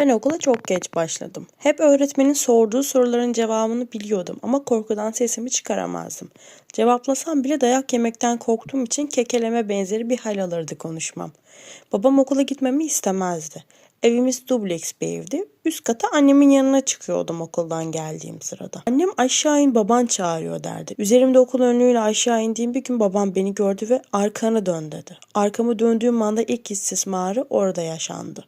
Ben okula çok geç başladım. Hep öğretmenin sorduğu soruların cevabını biliyordum ama korkudan sesimi çıkaramazdım. Cevaplasam bile dayak yemekten korktuğum için kekeleme benzeri bir hal alırdı konuşmam. Babam okula gitmemi istemezdi. Evimiz dubleks bir evdi. Üst kata annemin yanına çıkıyordum okuldan geldiğim sırada. Annem aşağı in baban çağırıyor derdi. Üzerimde okul önlüğüyle aşağı indiğim bir gün babam beni gördü ve arkanı dön dedi. Arkamı döndüğüm anda ilk istismarı orada yaşandı.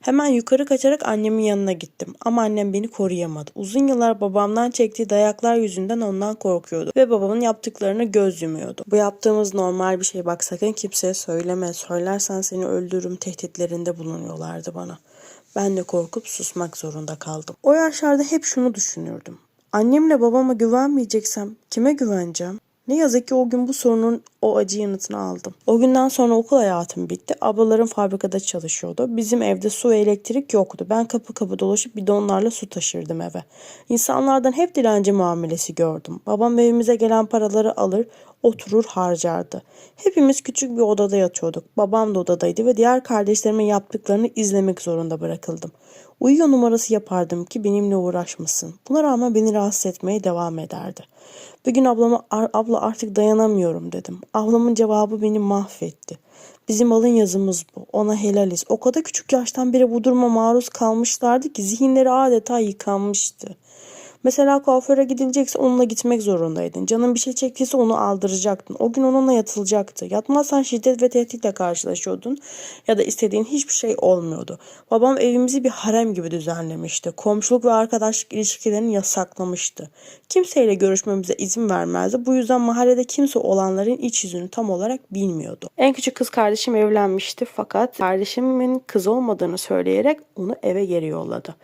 Hemen yukarı kaçarak annemin yanına gittim ama annem beni koruyamadı. Uzun yıllar babamdan çektiği dayaklar yüzünden ondan korkuyordu ve babamın yaptıklarına göz yumuyordu. Bu yaptığımız normal bir şey bak sakın kimseye söyleme. Söylersen seni öldürürüm tehditlerinde bulunuyorlardı bana. Ben de korkup susmak zorunda kaldım. O yaşlarda hep şunu düşünürdüm. Annemle babama güvenmeyeceksem kime güveneceğim? Ne yazık ki o gün bu sorunun o acı yanıtını aldım. O günden sonra okul hayatım bitti. Ablalarım fabrikada çalışıyordu. Bizim evde su ve elektrik yoktu. Ben kapı kapı dolaşıp bidonlarla su taşırdım eve. İnsanlardan hep dilenci muamelesi gördüm. Babam evimize gelen paraları alır, oturur harcardı. Hepimiz küçük bir odada yatıyorduk. Babam da odadaydı ve diğer kardeşlerimin yaptıklarını izlemek zorunda bırakıldım. Uyuyor numarası yapardım ki benimle uğraşmasın. Buna rağmen beni rahatsız etmeye devam ederdi. Bir gün ablama "Ar- abla artık dayanamıyorum dedim. Ablamın cevabı beni mahvetti. Bizim alın yazımız bu. Ona helaliz. O kadar küçük yaştan beri bu duruma maruz kalmışlardı ki zihinleri adeta yıkanmıştı. Mesela kuaföre gidilecekse onunla gitmek zorundaydın. Canın bir şey çektiyse onu aldıracaktın. O gün onunla yatılacaktı. Yatmazsan şiddet ve tehditle karşılaşıyordun ya da istediğin hiçbir şey olmuyordu. Babam evimizi bir harem gibi düzenlemişti. Komşuluk ve arkadaşlık ilişkilerini yasaklamıştı. Kimseyle görüşmemize izin vermezdi. Bu yüzden mahallede kimse olanların iç yüzünü tam olarak bilmiyordu. En küçük kız kardeşim evlenmişti fakat kardeşimin kız olmadığını söyleyerek onu eve geri yolladı.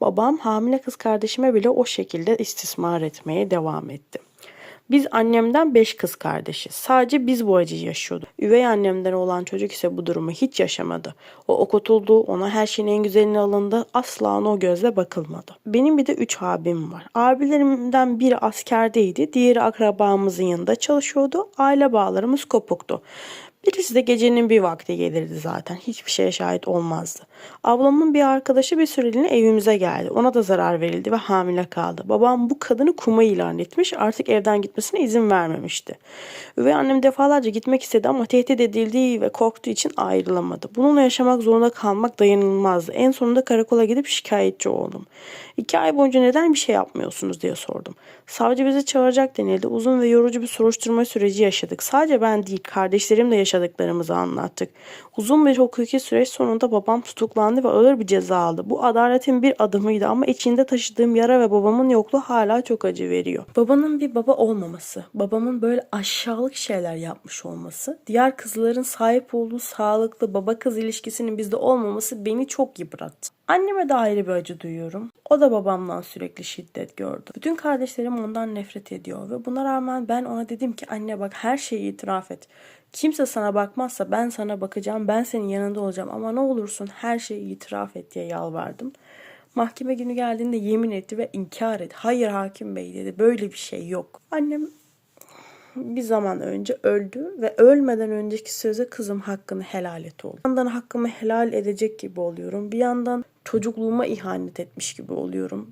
Babam hamile kız kardeşime bile o şekilde istismar etmeye devam etti. Biz annemden beş kız kardeşiz. Sadece biz bu acıyı yaşıyorduk. Üvey annemden olan çocuk ise bu durumu hiç yaşamadı. O okutuldu, ona her şeyin en güzelini alındı. Asla ona o gözle bakılmadı. Benim bir de üç abim var. Abilerimden biri askerdeydi, diğeri akrabamızın yanında çalışıyordu. Aile bağlarımız kopuktu. Birisi de gecenin bir vakti gelirdi zaten. Hiçbir şeye şahit olmazdı. Ablamın bir arkadaşı bir süreliğine evimize geldi. Ona da zarar verildi ve hamile kaldı. Babam bu kadını kuma ilan etmiş. Artık evden gitmesine izin vermemişti. Üvey annem defalarca gitmek istedi ama tehdit edildiği ve korktuğu için ayrılamadı. Bununla yaşamak zorunda kalmak dayanılmazdı. En sonunda karakola gidip şikayetçi oldum. İki ay boyunca neden bir şey yapmıyorsunuz diye sordum. Savcı bizi çağıracak denildi. Uzun ve yorucu bir soruşturma süreci yaşadık. Sadece ben değil, kardeşlerim de yaşadıklarımızı anlattık. Uzun bir hukuki süreç sonunda babam tutuklandı ve ağır bir ceza aldı. Bu adaletin bir adımıydı ama içinde taşıdığım yara ve babamın yokluğu hala çok acı veriyor. Babanın bir baba olmaması, babamın böyle aşağılık şeyler yapmış olması, diğer kızların sahip olduğu sağlıklı baba kız ilişkisinin bizde olmaması beni çok yıprattı. Anneme de ayrı bir acı duyuyorum. O da babamdan sürekli şiddet gördü. Bütün kardeşlerim ondan nefret ediyor ve buna rağmen ben ona dedim ki anne bak her şeyi itiraf et. Kimse sana bakmazsa ben sana bakacağım, ben senin yanında olacağım ama ne olursun her şeyi itiraf et diye yalvardım. Mahkeme günü geldiğinde yemin etti ve inkar etti. Hayır hakim bey dedi böyle bir şey yok. Annem bir zaman önce öldü ve ölmeden önceki söze kızım hakkını helal et oldu. Bir yandan hakkımı helal edecek gibi oluyorum. Bir yandan çocukluğuma ihanet etmiş gibi oluyorum.